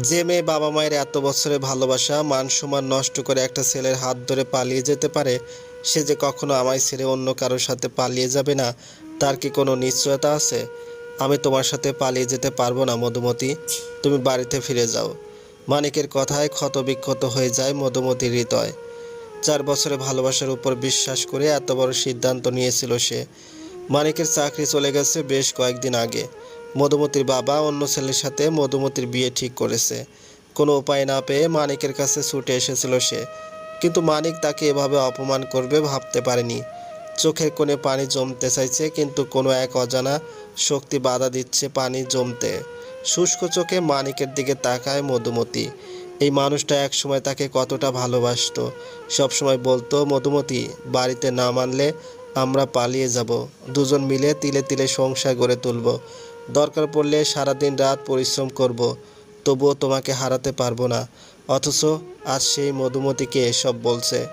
যে মেয়ে বাবা মায়ের এত বছরের ভালোবাসা, মান সম্মান নষ্ট করে একটা ছেলের হাত ধরে পালিয়ে যেতে পারে, সে যে কখনো আমায় ছেড়ে অন্য কারোর সাথে পালিয়ে যাবে না, তার কি কোনো নিশ্চয়তা আছে? আমি তোমার সাথে পালিয়ে যেতে পারব না, মধুমতি। তুমি বাড়িতে ফিরে যাও। মানিকের কথায় ক্ষতবিক্ষত হয়ে যায় মধুমতির হৃদয়। চার বছরের ভালোবাসার উপর বিশ্বাস করে এত বড় সিদ্ধান্ত নিয়েছিল সে। মানিকের চাকরি চলে গেছে বেশ কয়েকদিন আগে। মধুমতির বাবা অন্য ছেলের সাথে মধুমতির বিয়ে ঠিক করেছে। কোনো উপায় না পেয়ে মানিকের কাছে ছুটে এসেছিল সে। কিন্তু মানিক তাকে এভাবে অপমান করবে ভাবতে পারেনি। চোখের কোণে পানি জমতে চাইছে, কিন্তু কোনো এক অজানা শক্তি বাধা দিচ্ছে পানি জমতে। শুষ্ক চোখে মানিকের দিকে তাকায় মধুমতি। এই মানুষটা একসময় তাকে কতটা ভালোবাসতো। সবসময় বলতো, মধুমতি, বাড়িতে না মানলে আমরা পালিয়ে যাব। দুজন মিলে তিলে তিলে সংসার গড়ে তুলব। দরকার পড়লে সারাদিন রাত পরিশ্রম করব, তবুও তোমাকে হারাতে পারব না। অথচ আজ সেই মধুমতিকে এসব বলছে।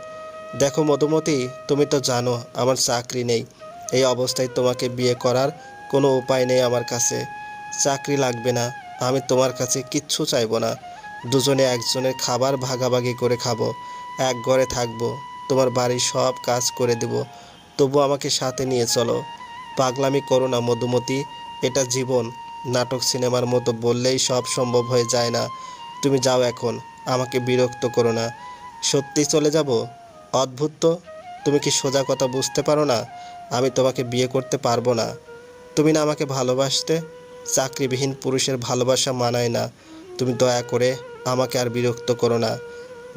দেখো মধুমতি, তুমি তো জানো আমার চাকরি নেই। এই অবস্থায় তোমাকে বিয়ে করার কোনো উপায় নেই আমার কাছে। চাকরি লাগবে না, আমি তোমার কাছে কিচ্ছু চাইব না। দুজনে একজনের খাবার ভাগাভাগি করে খাব, এক ঘরে থাকব, তোমার বাড়ির সব কাজ করে দেব। তবু আমাকে সাথে নিয়ে চলো। পাগলামি করো না মধুমতি এটা জীবন, নাটক সিনেমার মতো বললেই সব সম্ভব হয়ে যায় না। তুমি যাও এখন, আমাকে বিরক্ত করো না। সত্যি চলে যাব? অদ্ভুত তো। তুমি কি সোজা কথা বুঝতে পারো না? আমি তোমাকে বিয়ে করতে পারব না। তুমি না আমাকে ভালোবাসতে? চাকরিবিহীন পুরুষের ভালোবাসা মানায় না। তুমি দয়া করে আমাকে আর বিরক্ত করো না।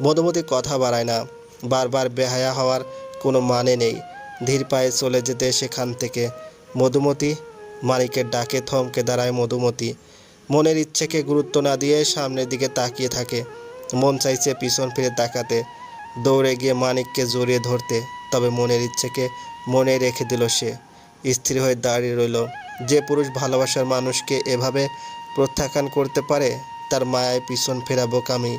মধুমতি কথা বাড়ায় না। বারবার বেহায়া হওয়ার কোনো মানে নেই। ধীর পায়ে চলে যেতে সেখান থেকে। মধুমতি মানিকের ডাকে, থমকে দাঁড়ায় মধুমতি। মনের ইচ্ছেকে গুরুত্ব না দিয়ে সামনের দিকে তাকিয়ে থাকে। মন চাইছে পিছন ফিরে তাকাতে, দৌড়ে গিয়ে মানিককে জড়িয়ে ধরতে। তবে মনের ইচ্ছেকে মনে রেখে দিল সে। স্থির হয়ে দাঁড়িয়ে রইল। যে পুরুষ ভালোবাসার মানুষকে এভাবে প্রত্যাখ্যান করতে পারে, তার মায়ায় পিছন ফেরা বোকামি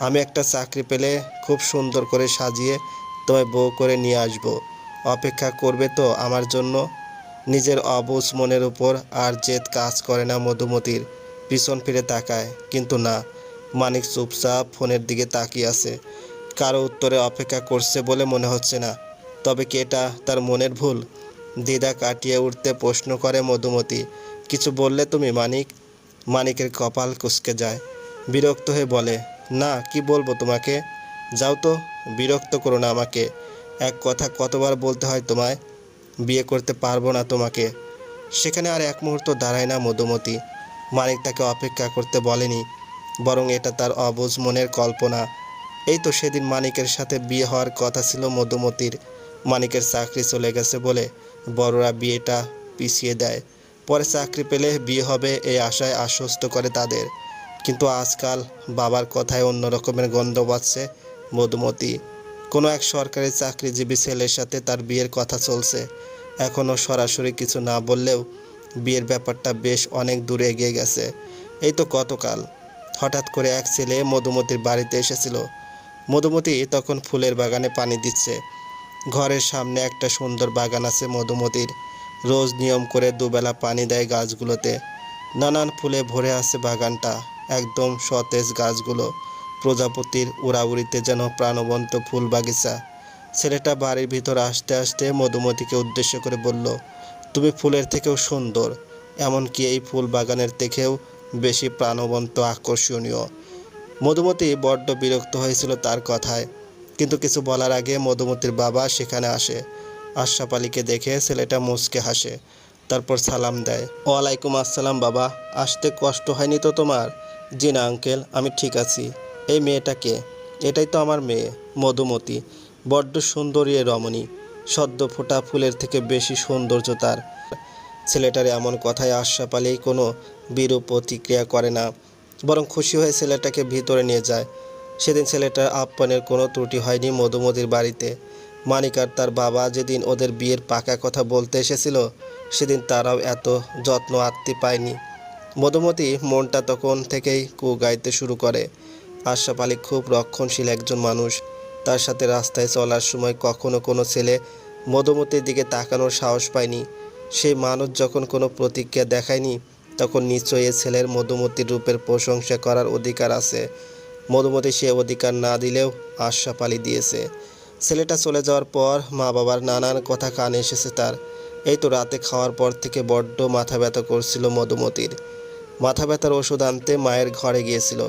আমি একটা চাকরি পেলে খুব সুন্দর করে সাজিয়ে তোমায় বউ করে নিয়ে আসব। অপেক্ষা করবে তো আমার জন্য নিজের অবুঝ মনের উপর আর জেদ কাজ করে না মধুমতির। পিছন ফিরে তাকায়, কিন্তু না, মানিক চুপচাপ ফোনের দিকে তাকিয়ে আছে। কারও উত্তরে অপেক্ষা করছে বলে মনে হচ্ছে না। তবে কি এটা তার মনের ভুল? দিদা কাটিয়ে উঠতে প্রশ্ন করে মধুমতি, কিছু বললে তুমি, মানিক? মানিকের কপাল কুঁচকে যায়। বিরক্ত হয়ে বলে, না, কি বলব তোমাকে? যাও তো, বিরক্ত করো না আমাকে। এক কথা কতবার বলতে হয় তোমায়? বিয়ে করতে পারব না তোমাকে। সেখানে আর এক মুহূর্ত দাঁড়ায় না মধুমতি। মানিক তাকে অপেক্ষা করতে বলেনি, বরং এটা তার অবুঝ মনের কল্পনা। এই তো সেদিন মানিকের সাথে বিয়ে হওয়ার কথা ছিল মধুমতির। মানিকের চাকরি চলে গেছে বলে বড়রা বিয়েটা পিছিয়ে দেয়। পরে চাকরি পেলে বিয়ে হবে এই আশায় আশ্বস্ত করে তাদের। কিন্তু আজকাল বাবার কথায় অন্য রকমের গন্ধ পাচ্ছে মধুমতি। কোনো এক সরকারি চাকরিজীবী ছেলের সাথে তার বিয়ের কথা চলছে। এখনও সরাসরি কিছু না বললেও বিয়ের ব্যাপারটা বেশ অনেক দূরে এগিয়ে গেছে। এই তো গতকাল। হঠাৎ করে এক ছেলে মধুমতির বাড়িতে এসেছিল। মধুমতি তখন ফুলের বাগানে পানি দিচ্ছে। ঘরের সামনে একটা সুন্দর বাগান আছে মধুমতির। রোজ নিয়ম করে দুবেলা পানি দেয় গাছগুলোতে। নানান ফুলে ভরে আছে বাগানটা। একদম সতেজ গাছগুলো। প্রজাপতির উড়াউড়িতে যেন প্রাণবন্ত ফুল বাগিচা। ছেলেটা বাড়ির ভিতর আসতে আসতে মধুমতিকে উদ্দেশ্য করে বলল, তুমি ফুলের থেকেও সুন্দর, এমনকি এই ফুল বাগানের থেকেও বেশি প্রাণবন্ত, আকর্ষণীয়। মধুমতি বড্ড বিরক্ত হয়েছিল তার কথায়, কিন্তু কিছু বলার আগে মধুমতির বাবা সেখানে আসে। আশরাফ আলীকে দেখে ছেলেটা মুচকে হাসে, তারপর সালাম দেয়, ওয়ালাইকুম আসসালাম বাবা, আসতে কষ্ট হয়নি তো তোমার? জি না আঙ্কেল, আমি ঠিক আছি। এই মেয়েটাকে। এটাই তো আমার মেয়ে, মধুমতি। বড্ড সুন্দরী এ রমণী। সদ্য ফোটা ফুলের থেকে বেশি সৌন্দর্য তার। ছেলেটার এমন কথায় আশরাফ আলী কোনো বিরূপ প্রতিক্রিয়া করে না। বরং খুশি হয়ে ছেলেটাকে ভিতরে নিয়ে যায়। সেদিন ছেলেটার আপ্যানের কোনো ত্রুটি হয়নি মধুমতির বাড়িতে। মানিক আর তার বাবা যেদিন ওদের বিয়ের পাকা কথা বলতে এসেছিল, সেদিন তারাও এত যত্ন আত্মি পায়নি। মধুমতি মনটা তখন থেকেই কু গাইতে শুরু করে। আশরাফ আলী খুব রক্ষণশীল একজন মানুষ। তার সাথে রাস্তায় চলার সময় কখনো কোনো ছেলে মধুমতির দিকে তাকানোর সাহস পায়নি। সেই মানুষ যখন কোনো প্রতিক্রিয়া দেখায়নি, তখন নিশ্চয়ই এ ছেলের মধুমতির রূপের প্রশংসা করার অধিকার আছে। মধুমতি সে অধিকার না দিলেও আশা পালি দিয়েছে। ছেলেটা চলে যাওয়ার পর মা বাবার নানান কথা কানে এসেছে তার। এই তো রাতে খাওয়ার পর থেকে বড্ড মাথা ব্যথা করছিল মধুমতির মাথা ব্যথার ওষুধ আনতে মায়ের ঘরে গিয়েছিল।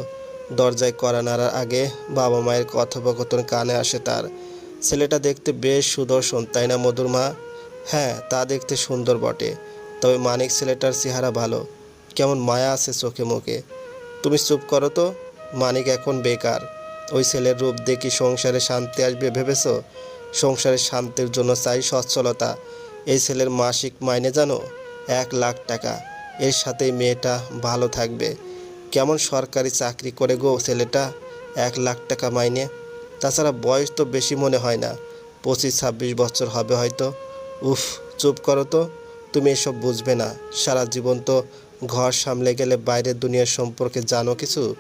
দরজায় কড়া নাড়ার আগে বাবা মায়ের কথোপকথন কানে আসে তার। ছেলেটা দেখতে বেশ সুদর্শন, তাই না, মধুর মা? হ্যাঁ তা দেখতে সুন্দর বটে। তবে মানিক ছেলেটার চেহারা ভালো। কেমন মায়া আছে চোখে মুখে। তুমি চুপ করো তো, মানিক এখন বেকার। ওই ছেলের রূপ দেখি সংসারে শান্তি আসবে ভেবেছো? সংসারের শান্তির জন্য চাই সচ্ছলতা। এই ছেলের মাসিক মাইনে জানো? এক লাখ টাকা। এর সাথে মেয়েটা ভালো থাকবে। কেমন সরকারি চাকরি করে গো ছেলেটা? এক লাখ টাকা মাইনে। তাছাড়া বয়স তো বেশি মনে হয় না। পঁচিশ, ছাব্বিশ বছর হবে হয়তো। উফ, চুপ করো তো। তুমি এসব বুঝবে না। সারা জীবন তো ঘর সামলে গেলে বাইরের দুনিয়ার সম্পর্কে জানো কিছু?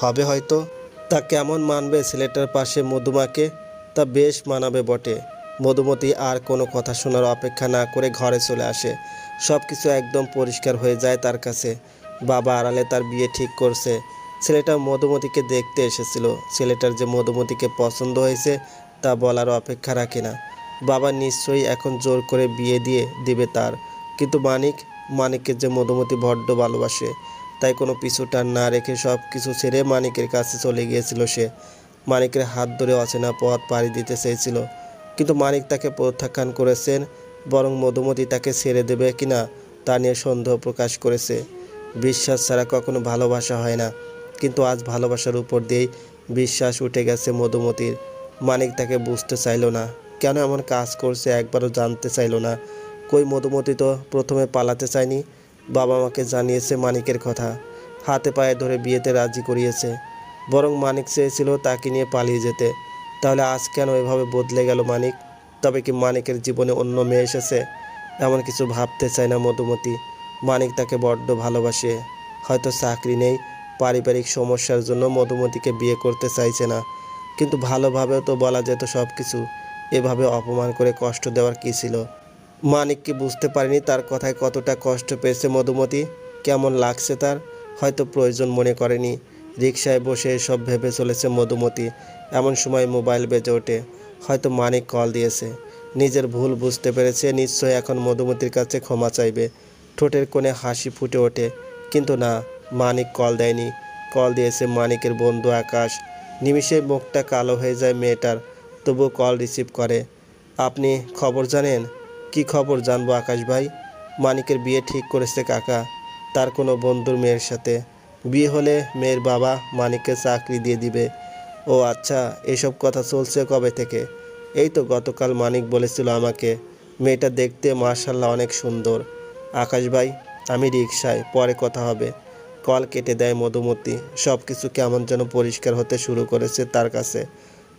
হবে হয়তো। তা কেমন মানবে ছেলেটার পাশে মধুমাকে? তা বেশ মানাবে বটে। মধুমতি আর কোনো কথা শোনার অপেক্ষা না করে ঘরে চলে আসে। সব কিছু একদম পরিষ্কার হয়ে যায় তার কাছে। বাবা আড়ালে তার বিয়ে ঠিক করছে। ছেলেটা মধুমতিকে দেখতে এসেছিল। ছেলেটার যে মধুমতিকে পছন্দ হয়েছে, তা বলার অপেক্ষা রাখে না। বাবা নিশ্চয়ই এখন জোর করে বিয়ে দিয়ে দিবে তার। কিন্তু মানিক মানিককে যে মধুমতি বড্ড ভালোবাসে, তাই কোনো পিছুটান না রেখে সব কিছু ছেড়ে মানিকের কাছে চলে গিয়েছিল সে। মানিকের হাত ধরে অচেনা পথ পাড়ি দিতে চেয়েছিল। কিন্তু মানিক তাকে প্রত্যাখ্যান করেছেন, বরং মধুমতি তাকে ছেড়ে দেবে কিনা তা নিয়ে সন্দেহ প্রকাশ করেছে। বিশ্বাস ছাড়া কখনো ভালোবাসা হয় না। কিন্তু আজ ভালোবাসার উপর দিয়েই বিশ্বাস উঠে গেছে মধুমতির। মানিক তাকে বুঝতে চাইলো না। কেন এমন কাজ করছে একবারও জানতে চাইলো না। কই মধুমতি তো প্রথমে পালাতে চায়নি। বাবা মাকে জানিয়েছে মানিকের কথা। হাতে পায়ে ধরে বিয়েতে রাজি করিয়েছে। বরং মানিক চেয়েছিল তাকে নিয়ে পালিয়ে যেতে। তাহলে আজ কেন এভাবে বদলে গেল মানিক? তবে কি মানিকের জীবনে অন্য মেয়ে এসেছে? এমন কিছু ভাবতে চায় না মধুমতি। মানিক তাকে বড্ড ভালোবাসে। হয়তো চাকরি নেই, পারিবারিক সমস্যার জন্য মধুমতিকে বিয়ে করতে চাইছে না। কিন্তু ভালোভাবেও তো বলা যেত সব কিছু এভাবে অপমান করে কষ্ট দেওয়ার কী ছিল? মানিক কি বুঝতে পারেনি তার কথায় কতটা কষ্ট পেয়েছে মধুমতি। কেমন লাগছে তার? হয়তো প্রয়োজন মনে করেনি। রিকশায় বসে সব ভেবে চলেছে মধুমতি। এমন সময় মোবাইল বেজে ওঠে। হয়তো মানিক কল দিয়েছে। নিজের ভুল বুঝতে পেরেছে, নিশ্চয়ই এখন মধুমতির কাছে ক্ষমা চাইবে। ঠোঁটের কোণে হাসি ফুটে ওঠে। কিন্তু না, মানিক কল দেয়নি। কল দিয়েছে মানিকের বন্ধু আকাশ। নিমিষে মুখটা কালো হয়ে যায় মেয়েটার। তবুও কল রিসিভ করে। আপনি খবর জানেন? কি খবর জানব আকাশ ভাই? মানিকের বিয়ে ঠিক করেছে কাকা। তার কোনো বন্ধুর মেয়ের সাথে। বিয়ে হলে মেয়ের বাবা মানিককে চাকরি দিয়ে দিবে। ও আচ্ছা এসব কথা চলছে কবে থেকে? এই তো গতকাল মানিক বলেছিল আমাকে। মেয়েটা দেখতে মার্শাল্লাহ অনেক সুন্দর। আকাশ ভাই, আমি রিক্সায় পরে কথা হবে। কল কেটে দেয় মধুমতি। সব কিছু কেমন যেন পরিষ্কার হতে শুরু করেছে তার কাছে।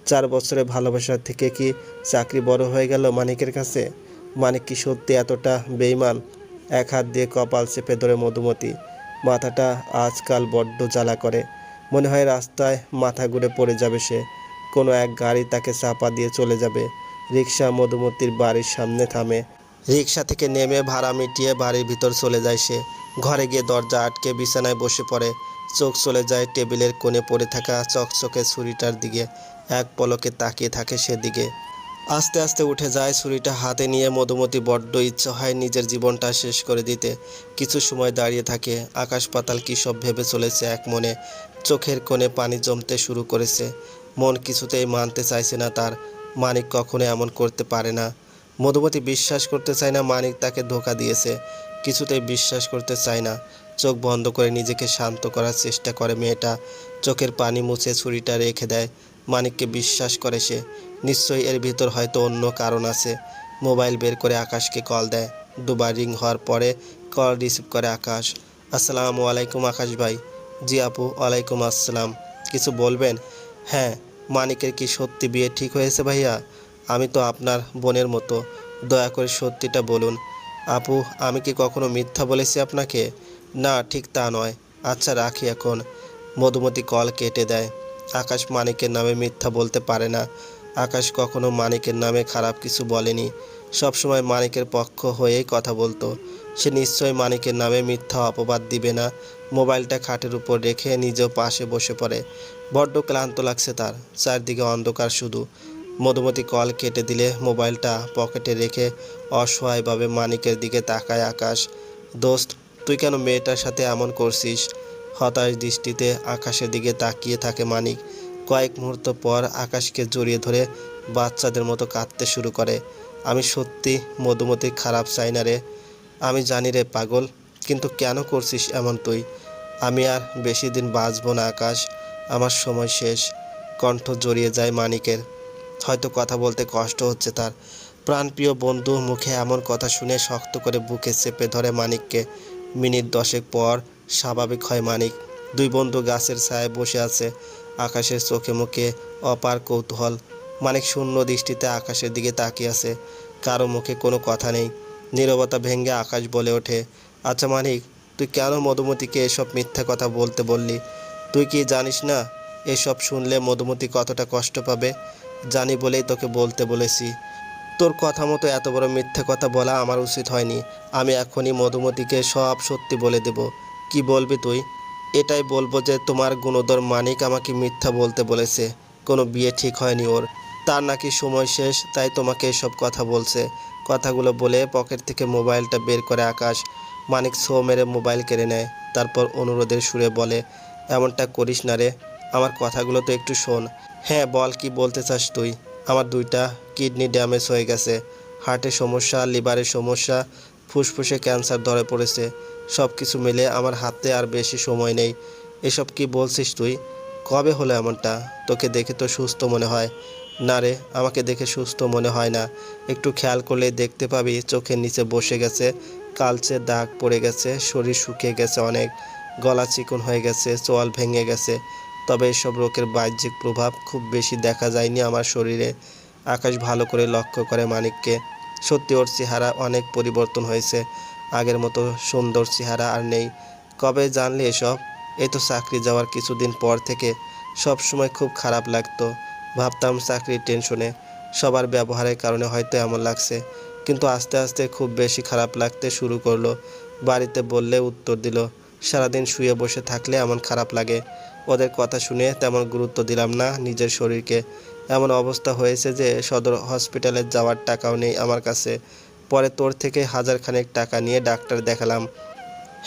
চার বছরের ভালোবাসা থেকে কি চাকরি বড় হয়ে গেল মানিকের কাছে? মানিক কি সত্যি এতটা বেইমান এক হাত দিয়ে কপাল চেপে ধরে মধুমতি। মাথাটা আজকাল বড্ড জ্বালা করে। মনে হয় রাস্তায় মাথা ঘুরে পড়ে যাবে সে। কোনো এক গাড়ি তাকে চাপা দিয়ে চলে যাবে। রিক্সা মধুমতির বাড়ির সামনে থামে। রিক্সা থেকে নেমে ভাড়া মিটিয়ে বাড়ির ভিতর চলে যায় সে। ঘরে গিয়ে দরজা আটকে বিছানায় বসে পড়ে। চোখ চলে যায় টেবিলের কোণে পড়ে থাকা চকচকে ছুরিটার দিকে। এক পলকে তাকিয়ে থাকে সেদিকে। আস্তে আস্তে উঠে যায় ছুরিটা হাতে নিয়ে মধুমতি বড্ড ইচ্ছে হয় নিজের জীবনটা শেষ করে দিতে। কিছু সময় দাঁড়িয়ে থাকে, আকাশ পাতাল কী সব ভেবে চলেছে এক মনে। চোখের কোণে পানি জমতে শুরু করেছে। মন কিছুতেই মানতে চাইছে না তার। মানিক কখনো এমন করতে পারে না। মধুমতি বিশ্বাস করতে চায় না, মানিক তাকে ধোকা দিয়েছে। কিছুতেই বিশ্বাস করতে চায় না। চোখ বন্ধ করে নিজেকে শান্ত করার চেষ্টা করে মেয়েটা। চোখের পানি মুছে ছুরিটা রেখে দেয়। মানিককে বিশ্বাস করে সে। নিশ্চয়ই এর ভিতর হয়তো অন্য কারণ আছে। মোবাইল বের করে আকাশকে কল দেয়। দুবার রিং হওয়ার পরে কল রিসিভ করে আকাশ। আসসালামু আলাইকুম আকাশ ভাই। জি আপু, ওয়ালাইকুম আসসালাম। কিছু বলবেন? হ্যাঁ মানিকের কি সত্যি বিয়ে ঠিক হয়েছে ভাইয়া? আমি তো আপনার বোনের মতো। দয়া করে সত্যিটা বলুন। আপু, আমি কি কখনো মিথ্যা বলেছি আপনাকে? না, ঠিক তা নয়। আচ্ছা রাখি এখন। মধুমতি কল কেটে দেয়। আকাশ মানিকের নামে মিথ্যা বলতে পারে না। আকাশ কখনো মানিকের নামে খারাপ কিছু বলেনি। সবসময় মানিকের পক্ষ হয়েই কথা বলতো। সে নিশ্চয়ই মানিকের নামে মিথ্যা অপবাদ দিবে না। মোবাইলটা খাটের উপর রেখে নিজেও পাশে বসে পড়ে। বড্ড ক্লান্ত লাগছে তার। চারদিকে অন্ধকার শুধু। মধুমতি কল কেটে দিলে মোবাইলটা পকেটে রেখে অসহায়ভাবে মানিকের দিকে তাকায় আকাশ। দোস্ত, তুই কেন মেয়েটার সাথে এমন করছিস? হতাশ দৃষ্টিতে আকাশের দিকে তাকিয়ে থাকে মানিক। কয়েক মুহূর্ত পর আকাশকে জড়িয়ে ধরে বাচ্চাদের মতো কাঁদতে শুরু করে। আমি সত্যি মধুমতি খারাপ, চাই না রে। আমি জানি রে পাগল, কিন্তু কেন করছিস এমন তুই? আমি আর বেশি দিন বাঁচব না আকাশ। আমার সময় শেষ। কণ্ঠ জড়িয়ে যায় মানিকের। হয়তো কথা বলতে কষ্ট হচ্ছে তার। প্রাণপ্রিয় বন্ধু মুখে এমন কথা শুনে শক্ত করে বুকে চেপে ধরে মানিককে। মিনিট দশেক পর স্বাভাবিক হয় মানিক। দুই বন্ধু গাছের ছায়ায় বসে আছে আকাশের চোখে মুখে অপার কৌতূহল। মানিক শূন্য দৃষ্টিতে আকাশের দিকে তাকিয়ে আছে। কারও মুখে কোনো কথা নেই। নীরবতা ভেঙে আকাশ বলে ওঠে আচ্ছা মানিক, তুই কেন মধুমতিকে এসব মিথ্যা কথা বলতে বললি? তুই কি জানিস না, এসব শুনলে মধুমতি কতটা কষ্ট পাবে? জানি বলেই তোকে বলতে বলেছি। তোর কথা মতো এত বড় মিথ্যে কথা বলা আমার উচিত হয়নি। আমি এখনই মধুমতিকে সব সত্যি বলে দেব। কি বলবি তুই? এটাই বলব যে তোমার গুণধর মানিক আমাকে মিথ্যা বলতে বলেছে। কোনো বিয়ে ঠিক হয়নি ওর। তার নাকি সময় শেষ, তাই তোমাকে এসব কথা বলছে। কথাগুলো বলে পকেট থেকে মোবাইলটা বের করে আকাশ। মানিক ছো মেরে মোবাইল কেড়ে নেয়। তারপর অনুরোধের সুরে বলে, এমনটা করিস না রে। আমার কথাগুলো তো একটু শোন। হ্যাঁ বল কি বলতে চাস তুই? আমার দুইটা কিডনি ড্যামেজ হয়ে গেছে। হার্টের সমস্যা, লিভারের সমস্যা, ফুসফুসে ক্যান্সার ধরে পড়েছে। সব কিছু মিলে আমার হাতে আর বেশি সময় নেই। এসব কি বলছিস তুই? কবে হলো এমনটা? তোকে দেখে তো সুস্থ মনে হয়। না রে, আমাকে দেখে সুস্থ মনে হয় না। একটু খেয়াল করলে দেখতে পাবি চোখের নিচে বসে গেছে, কালচে দাগ পড়ে গেছে, শরীর শুকিয়ে গেছে অনেক, গলা চিকন হয়ে গেছে, চোয়াল ভেঙে গেছে। তবে এসব রোগের বাহ্যিক প্রভাব খুব বেশি দেখা যায়নি আমার শরীরে। আকাশ ভালো করে লক্ষ্য করে মানিককে। সত্যি ওর চেহারা অনেক পরিবর্তন হয়েছে। আগের মতো সুন্দর চেহারা আর নেই। কবে জানলে এসব? এই তো চাকরি যাওয়ার কিছুদিন পর থেকে সব সময় খুব খারাপ লাগতো। ভাবতাম চাকরির টেনশনে। সবার ব্যবহারের কারণে হয়তো এমন লাগছে। কিন্তু আস্তে আস্তে খুব বেশি খারাপ লাগতে শুরু করল। বাড়িতে বললে উত্তর দিল, সারাদিন শুয়ে বসে থাকলে এমন খারাপ লাগে। ওদের কথা শুনে তেমন গুরুত্ব দিলাম না নিজের শরীরকে। এমন অবস্থা হয়েছে যে সদর হসপিটালে যাওয়ার টাকাও নেই আমার কাছে। পরে তোর থেকে হাজার খানেক টাকা নিয়ে ডাক্তার দেখালাম।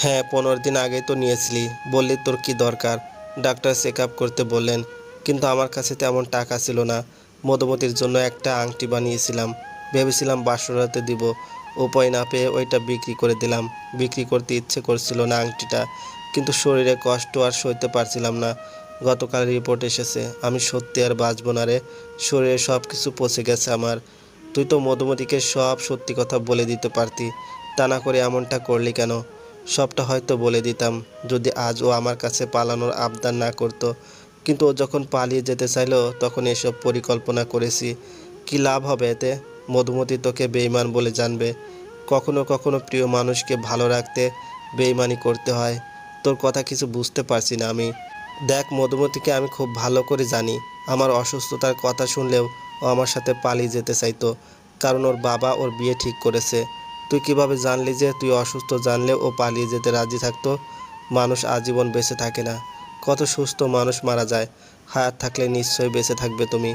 হ্যাঁ পনেরো দিন আগেই তো নিয়েছিলি। বললি তোর কি দরকার? ডাক্তার চেক আপ করতে বললেন, কিন্তু আমার কাছে তেমন টাকা ছিল না। মধুমতির জন্য একটা আংটি বানিয়েছিলাম। ভেবেছিলাম বাসরাতে দিব। উপায় না পেয়ে ওইটা বিক্রি করে দিলাম। বিক্রি করতে ইচ্ছে করছিল না আংটিটা। কিন্তু শরীরে কষ্ট আর সইতে পারছিলাম না। গতকাল রিপোর্ট এসেছে, আমি সত্যি আর বাঁচব না রে। শরীরে সব কিছু পচে গেছে আমার। তুই তো মধুমতিকে সব সত্যি কথা বলে দিতে পারতি, তা না করে এমনটা করলি কেন? সবটা হয়তো বলে দিতাম, যদি আজ ও আমার কাছে পালানোর আবদার না করতো। কিন্তু ও যখন পালিয়ে যেতে চাইলো, তখন এসব পরিকল্পনা করেছি। কি লাভ হবে এতে? মধুমতি তোকে বেইমান বলে জানবে। কখনো কখনো প্রিয় মানুষকে ভালো রাখতে বেইমানি করতে হয়। তোর কথা কিছু বুঝতে পারছি না আমি। দেখ, মধুমতিকে আমি খুব ভালো করে জানি। আমার অসুস্থতার কথা শুনলেও ও আমার সাথে পালিয়ে যেতে চাইতো, কারণ ওর বাবা ওর বিয়ে ঠিক করেছে। তুই কীভাবে জানলি যে তুই অসুস্থ জানলে ও পালিয়ে যেতে রাজি থাকতো? মানুষ আজীবন বেঁচে থাকে না। কত সুস্থ মানুষ মারা যায়। হায়াত থাকলে নিশ্চয়ই বেঁচে থাকবে তুমি,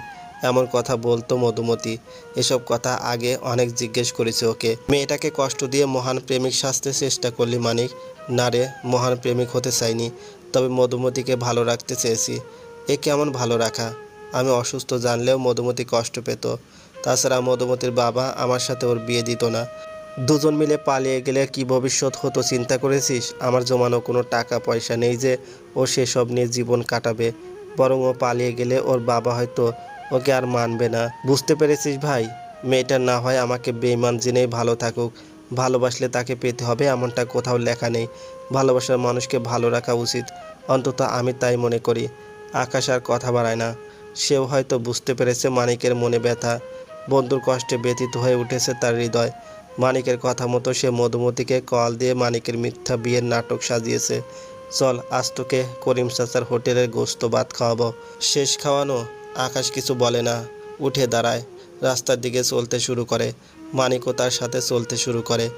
এমন কথা বলতো মধুমতি। এসব কথা আগে অনেক জিজ্ঞেস করেছে ওকে। মেয়েটাকে কষ্ট দিয়ে মহান প্রেমিক সাজতে চেষ্টা করলি মানিক। না রে, মহান প্রেমিক হতে চাইনি, তবে মধুমতিকে ভালো রাখতে চেয়েছি। এ কেমন ভালো রাখা? আমি অসুস্থ জানলেও মধুমতি কষ্ট পেত। তাছাড়া মধুমতির বাবা আমার সাথে ওর বিয়ে দিত না। দুজন মিলে পালিয়ে গেলে কি ভবিষ্যৎ হতো চিন্তা করেছিস? আমার জমানো কোনো টাকা পয়সা নেই যে ও সেসব নিয়ে জীবন কাটাবে। বরং ও পালিয়ে গেলে ওর বাবা হয়তো ওকে আর মানবে না। বুঝতে পেরেছিস ভাই? মেয়েটা না হয় আমাকে বেইমান জেনেই ভালো থাকুক। ভালোবাসলে তাকে পেতে হবে, এমনটা কোথাও লেখা নেই। ভালোবাসার মানুষকে ভালো রাখা উচিত। অন্তত আমি তাই মনে করি। আকাশ আর কথা বাড়ায় না। সেও হয়তো বুঝতে পেরেছে মানিকের মনে ব্যথা। বন্ধুর কষ্টে ব্যথিত হয়ে উঠেছে তার হৃদয়। মানিকের কথা মতো সে মধুমতিকে কল দিয়ে মানিকের মিথ্যা বিয়ের নাটক সাজিয়েছে। চল, আজ তোকে করিম চাচার হোটেলের গোস্ত ভাত খাওয়াবো। শেষ খাওয়ানো? আকাশ কিছু বলে না। উঠে দাঁড়ায়। রাস্তার দিকে চলতে শুরু করে। মানিকও তার সাথে চলতে শুরু করে।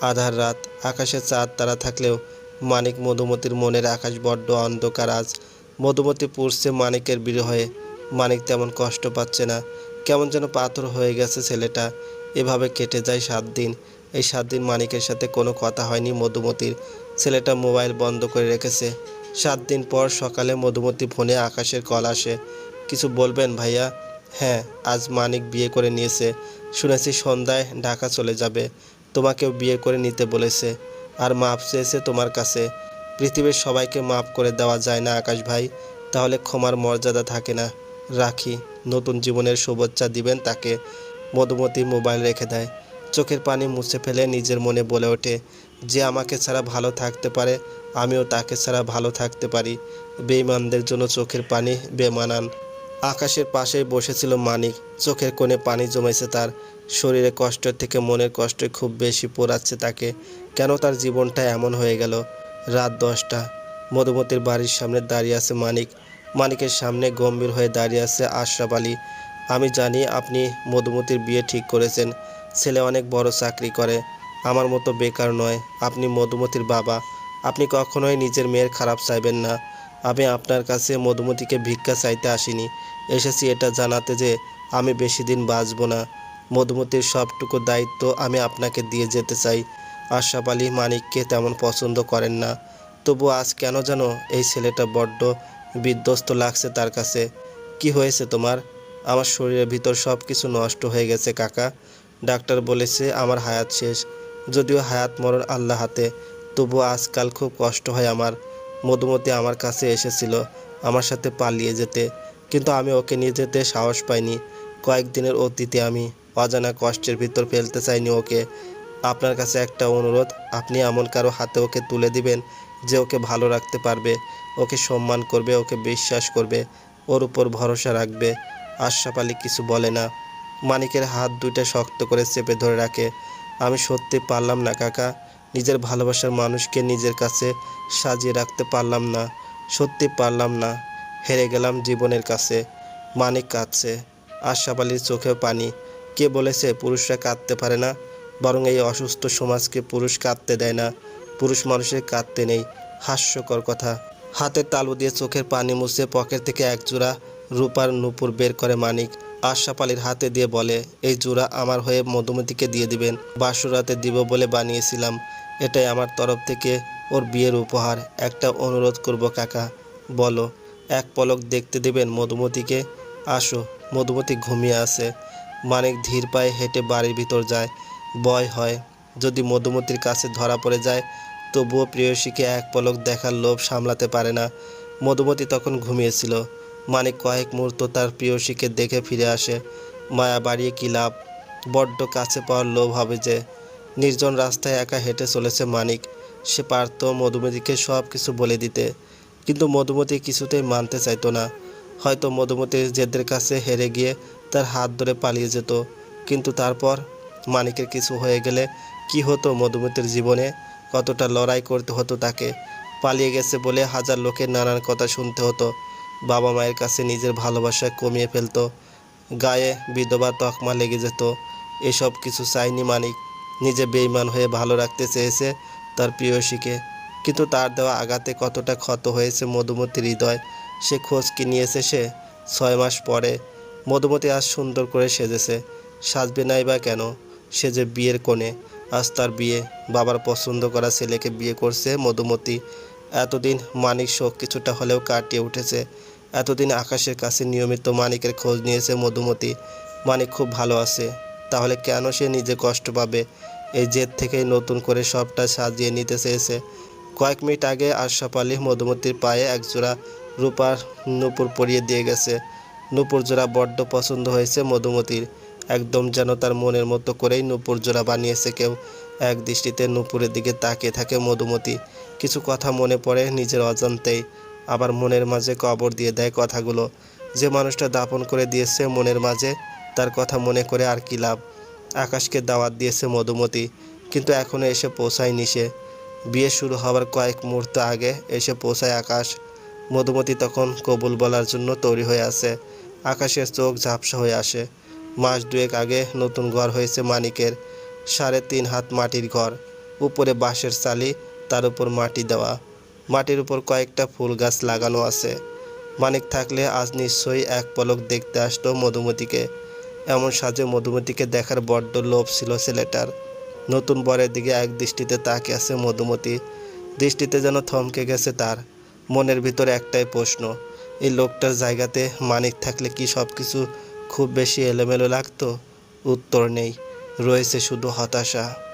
আধার রাত, আকাশে চাঁদ তারা থাকলেও মানিক মধুমতির মনের আকাশ বড্ড অন্ধকার। আজ মধুমতি পুড়ছে মানিকের বিরহে। মানিক তেমন কষ্ট পাচ্ছে না। কেমন যেন পাথর হয়ে গেছে ছেলেটা। এভাবে কেটে যায় সাত দিন। এই সাত দিন মানিকের সাথে কোনো কথা হয়নি মধুমতির। ছেলেটা মোবাইল বন্ধ করে রেখেছে। সাত দিন পর সকালে মধুমতি ফোনে আকাশের কল আসে। কিছু বলবেন ভাইয়া? হ্যাঁ আজ মানিক বিয়ে করে নিয়েছে। শুনেছি সন্ধ্যায় ঢাকা চলে যাবে। তোমাকেও বিয়ে করে নিতে বলেছে। আর মাপ চেয়েছে তোমার কাছে। পৃথিবীর সবাইকে মাপ করে দেওয়া যায় না, আকাশ ভাই। তাহলে ক্ষমার মর্যাদা থাকে না। রাখি, নতুন জীবনের শুভেচ্ছা দিবেন তাকে। মধুমতি মোবাইল রেখে দেয়। চোখের পানি মুছে ফেলে নিজের মনে বলে ওঠে, যে আমাকে ছাড়া ভালো থাকতে পারে, আমিও তাকে ছাড়া ভালো থাকতে পারি। বেইমানদের জন্য চোখের পানি বেমানান। আকাশের পাশেই বসেছিল মানিক। চোখের কোণে পানি জমেছে তার। শরীরে কষ্ট থেকে মনের কষ্ট খুব বেশি পোড়াচ্ছে তাকে। কেন তার জীবনটা এমন হয়ে গেল? রাত দশটা। মধুমতির বাড়ির সামনে দাঁড়িয়ে আছে মানিক। মানিকের সামনে গম্ভীর হয়ে দাঁড়িয়ে আছে আশরাফ আলী। আমি জানি আপনি মধুমতির বিয়ে ঠিক করেছেন। ছেলে অনেক বড় চাকরি করে। আমার মতো বেকার নয়। আপনি মধুমতির বাবা। আপনি কখনোই নিজের মেয়ের খারাপ চাইবেন না। আমি আপনার কাছে মধুমতিকে ভিক্ষা চাইতে আসিনি। এসেছি এটা জানাতে যে আমি বেশি দিন বাঁচব না। মধুমতির সবটুকু দায়িত্ব আমি আপনাকে দিয়ে যেতে চাই। আশরাফ আলী মানিককে তেমন পছন্দ করেন না। তবু আজ কেন যেন এই ছেলেটা বড্ড বিধ্বস্ত লাগছে তার কাছে। কি হয়েছে তোমার? আমার শরীরের ভিতর সব কিছু নষ্ট হয়ে গেছে কাকা। ডাক্তার বলেছে আমার হায়াত শেষ। যদিও হায়াত মরণ আল্লাহ হাতে, তবু আজকাল খুব কষ্ট হয় আমার। মধুমতি আমার কাছে এসেছিল, আমার সাথে পালিয়ে যেতে। কিন্তু আমি ওকে নিয়ে যেতে সাহস পাইনি। কয়েকদিনের অতীতে আমি অজানা কষ্টের ভিতর ফেলতে চাইনি ওকে। আপনার কাছে একটা অনুরোধ, আপনি এমন কারও হাতে ওকে তুলে দিবেন যে ওকে ভালো রাখতে পারবে, ওকে সম্মান করবে, ওকে বিশ্বাস করবে, ওর উপর ভরসা রাখবে। আশরাফ আলী কিছু বলে না। মানিকের হাত দুইটা শক্ত করে চেপে ধরে রাখে। আমি সত্যি পারলাম না, কাকা। নিজের ভালোবাসার মানুষকে নিজের কাছে সাজিয়ে রাখতে পারলাম না। সত্যি পারলাম না। হেরে গেলাম জীবনের কাছে। মানিক কাঁদছে। আশরাফ চোখে পানি। কে বলেছে পুরুষরা কাঁদতে পারে না? বরং এই অসুস্থ সমাজকে পুরুষ কাঁদতে দেয় না। পুরুষ মানুষের কাঁদতে নেই। হাস্যকর কথা। হাতের তালু দিয়ে চোখের পানি মুছে পকেট থেকে এক জোড়া রূপার নূপুর বের করে মানিক। আশাপালির হাতে দিয়ে বলে, এই জোড়া আমার হয়ে মধুমতিকে দিয়ে দিবেন। বাসুরাতে দিব বলে বানিয়েছিলাম। এটাই আমার তরফ থেকে ওর বিয়ের উপহার। একটা অনুরোধ করব কাকা। বলো। এক পলক দেখতে দেবেন মধুমতিকে। আসো, মধুমতি ঘুমিয়ে আছে। মানিক ধীর পায়ে হেঁটে বাড়ির ভিতর যায়। ভয় হয়, যদি মধুমতির কাছে ধরা পড়ে যায়, তবুও প্রেয়সীকে এক পলক দেখার লোভ সামলাতে পারে না। মধুমতি তখন ঘুমিয়েছিল। মানিক কয়েক মুহূর্ত তার প্রেয়সীকে দেখে ফিরে আসে। মায়া বাড়িয়ে কী লাভ? বড্ড কাছে পাওয়ার লোভ হবে যে। নির্জন রাস্তায় একা হেঁটে চলেছে মানিক। সে পারত মধুমতিকে সব কিছু বলে দিতে। কিন্তু মধুমতি কিছুতেই মানতে চাইতো না। হয়তো মধুমতি জেদের কাছে হেরে গিয়ে তার হাত ধরে পালিয়ে যেত। কিন্তু তারপর মানিকের কিছু হয়ে গেলে কি হতো মধুমতির জীবনে? কতটা লড়াই করতে হতো তাকে? পালিয়ে গেছে বলে হাজার লোকের নানান কথা শুনতে হতো। বাবা মায়ের কাছে নিজের ভালোবাসা কমিয়ে ফেলতো। গায়ে বিধবা তকমা লেগে যেত। এসব কিছু চাইনি মানিক। নিজে বেইমান হয়ে ভালো রাখতে চেয়েছে তার প্রিয়সীকে। কিন্তু তার দেওয়া আঘাতে কতটা ক্ষত হয়েছে মধুমতির হৃদয়। সে খোঁজ কি নিয়েছে সে? ছয় মাস পরে মধুমতি আজ সুন্দর করে সেজেছে। সাজবে নাই বা কেন? সে যে বিয়ের কোণে। আজ তার বিয়ে। বাবার পছন্দ করা ছেলেকে বিয়ে করছে মধুমতি। এতদিন মানিক শোক কিছুটা হলেও কাটিয়ে উঠেছে। এতদিন আকাশের কাছে নিয়মিত মানিকের খোঁজ নিয়েছে মধুমতি। মানিক খুব ভালো আছে। তাহলে কেন সে নিজে কষ্ট পাবে? এই জেদ থেকেই নতুন করে সবটা সাজিয়ে নিতে চেয়েছে। কয়েক মিনিট আগে আশরাফ আলী মধুমতির পায়ে একজোড়া রূপার নূপুর পরিয়ে দিয়ে গেছে। নূপুর জোড়া বড্ড পছন্দ হয়েছে মধুমতির। একদম যেন তার মনের মতো করেই নূপুর জোড়া বানিয়েছে কেউ। এক দৃষ্টিতে নূপুরের দিকে তাকিয়ে থাকে মধুমতি। কিছু কথা মনে পড়ে নিজের অজান্তেই। আবার মনের মাঝে কবর দিয়ে দেয় কথাগুলো। যে মানুষটা দাপন করে দিয়েছে মনের মাঝে, তার কথা মনে করে আর কি লাভ? আকাশকে দাওয়াত দিয়েছে মধুমতি, কিন্তু এখনও এসে পৌঁছায়নি সে। বিয়ে শুরু হওয়ার কয়েক মুহূর্ত আগে এসে পৌঁছায় আকাশ। মধুমতি তখন কবুল বলার জন্য তৈরি হয়ে আছে। আকাশের চোখ ঝাপসা হয়ে আসে। মাস দুয়েক আগে নতুন ঘর হয়েছে মানিকের। সাড়ে তিন হাত মাটির ঘর। উপরে বাঁশের চালি, তার উপর মাটি দেওয়া। মাটির উপর কয়েকটা ফুল গাছ লাগানো আছে। মানিক থাকলে আজ নিশ্চয়ই এক পলক দেখতে আসতো মধুমতিকে। এমন সাজে মধুমতিকে দেখার বড্ড লোভ ছিল ছেলেটার। নতুন বরের দিকে এক দৃষ্টিতে তাকিয়ে আছে মধুমতি। দৃষ্টিতে যেন থমকে গেছে তার। মনের ভিতরে একটাই প্রশ্ন, এই লোকটার জায়গাতে মানিক থাকলে কি সব কিছু খুব বেশি এলোমেলো লাগতো? উত্তর নেই, রয়েছে শুধু হতাশা।